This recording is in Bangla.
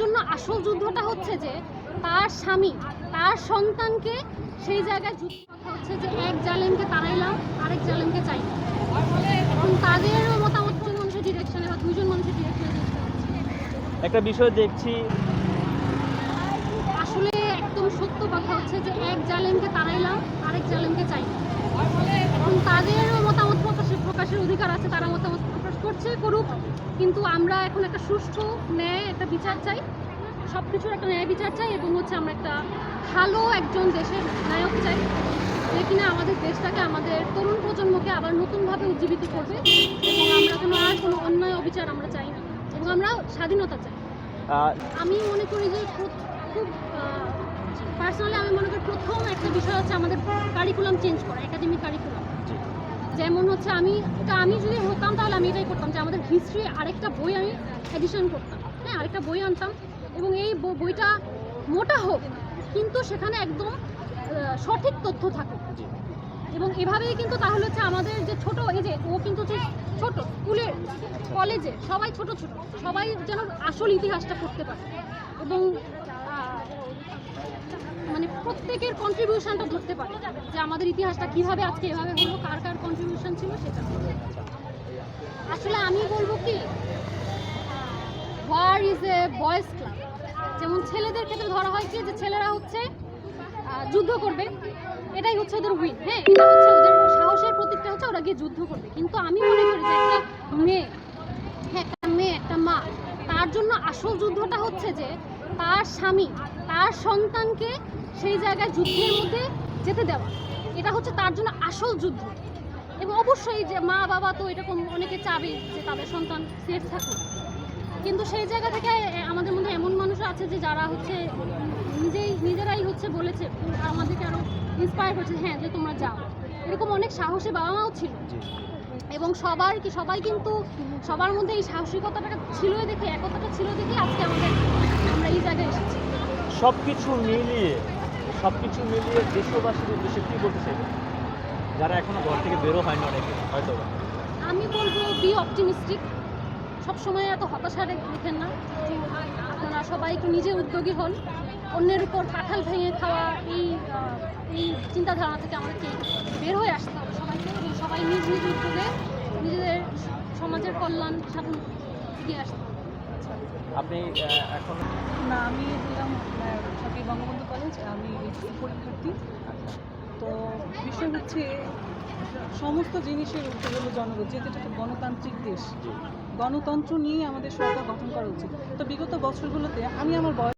জন্য আসল যুদ্ধটা হচ্ছে যে তার স্বামী তার সন্তানকে সেই জায়গায় যুদ্ধ কথা হচ্ছে যে এক জালেমকে তাড়াইলাম আরেক জালেমকে চাই। এখন তাদের মতামত দুজন মানুষের ডিরেকশনে বা দুজন মানুষের ডিরেকশনে একটা বিষয় দেখছি। আসলে একদম সত্য কথা হচ্ছে যে এক জালেমকে তাড়াইলাম আরেক জালেমকে চাই। এখন তাদের মতামত প্রকাশের প্রকাশের অধিকার আছে তারা মতামত করছে করুক কিন্তু আমরা এখন একটা সুষ্ঠু ন্যায় একটা বিচার চাই সব কিছুর একটা ন্যায় বিচার চাই এবং হচ্ছে আমরা একটা ভালো একজন দেশের নায়ক চাই যে কিনা আমাদের দেশটাকে আমাদের তরুণ প্রজন্মকে আবার নতুনভাবে উজ্জীবিত করবে এবং আমরা কোনো আর কোনো অন্যায় অবিচার আমরা চাই না এবং আমরা স্বাধীনতা চাই আমি মনে করি যে খুব পার্সোনালি আমি মনে করি প্রথম একটা বিষয় হচ্ছে আমাদের কারিকুলাম চেঞ্জ করা একাডেমিক কারিকুলাম। যেমন হচ্ছে আমি এটা আমি যদি হতাম তাহলে আমি এটাই করতাম যে আমাদের হিস্ট্রি আরেকটা বই আমি এডিশন করতাম। হ্যাঁ আরেকটা বই আনতাম এবং এই বইটা মোটা হোক কিন্তু সেখানে একদম সঠিক তথ্য থাকুক। জি। এবং এভাবেই কিন্তু তাহলে হচ্ছে আমাদের যে ছোট এই যে ও কিন্তু যে ছোট স্কুলের কলেজে সবাই ছোট ছোট সবাই যেন আসল ইতিহাসটা পড়তে পারে। এবং মানে প্রত্যেকের কন্ট্রিবিউশনটা ধরতে পারে। যে আমাদের ইতিহাসটা কীভাবে আজকে এভাবে হলো, কার কার কন্ট্রিবিউশন ছিল সেটা। আসলে আমি বলব কি war is a boys club যেমন ছেলেদের ক্ষেত্রে ধরা হয় কি, যে ছেলেরা হচ্ছে যুদ্ধ করবে। এটাই হচ্ছে ওদের উইন হ্যাঁ? এটা হচ্ছে ওদের সাহসের প্রতীকটা হচ্ছে ওরা গিয়ে যুদ্ধ করবে। কিন্তু আমি মনে করি যে একটা মেয়ে হ্যাঁ একটা মেয়ে, একটা মা, তার জন্য আসল যুদ্ধটা হচ্ছে যে তার স্বামী তার সন্তানকে সেই জায়গায় যুদ্ধের মধ্যে যেতে দেওয়া। এটা হচ্ছে তার জন্য আসল যুদ্ধ। এবং অবশ্যই যে মা বাবা তো এরকম অনেকে চাবে যে তাদের সন্তান সেফ থাকুক। কিন্তু সেই জায়গা থেকে আমাদের মধ্যে এমন মানুষ আছে যে যারা হচ্ছে নিজেই নিজেরাই হচ্ছে বলেছে আমাদেরকে আরও ইন্সপায়ার করছে হ্যাঁ যে তোমরা যাও। এরকম অনেক সাহসী বাবা মাও ছিল এবং সবার কি সবাই কিন্তু সবার মধ্যে এই সাহসিকতাটা ছিল দেখে একতাটা ছিল দেখে আজকে আমাদের সব কিছু মিলিয়ে সব কিছু মিলিয়ে দেশবাসীর উদ্দেশ্যে কী বলতে যারা এখনও ঘর থেকে বেরো হয়নি অনেকে, হয়তো। আমি বলব বি অপটিমিস্টিক সবসময় এত হতাশা দেখেন না আপনারা সবাই একটু নিজে উদ্যোগী হন। অন্যের উপর কাঁঠাল ভেঙে খাওয়া এই এই চিন্তাধারা থেকে আমাদেরকে বের হয়ে আসতে হবে সবাইকে সবাই নিজ নিজ উদ্যোগে নিজেদের সমাজের কল্যাণ সাধন এগিয়ে আসতে হবে। আপনি এখন? না আমি হলাম আপনার সরকারি বঙ্গবন্ধু কলেজ আমি পরীক্ষার্থী। তো বিষয় হচ্ছে সমস্ত জিনিসের উত্তর হলো জনগণ যেহেতু এটা একটা গণতান্ত্রিক দেশ। গণতন্ত্র নিয়ে আমাদের সরকার গঠন করা উচিত। তো বিগত বছরগুলোতে আমি আমার বয়স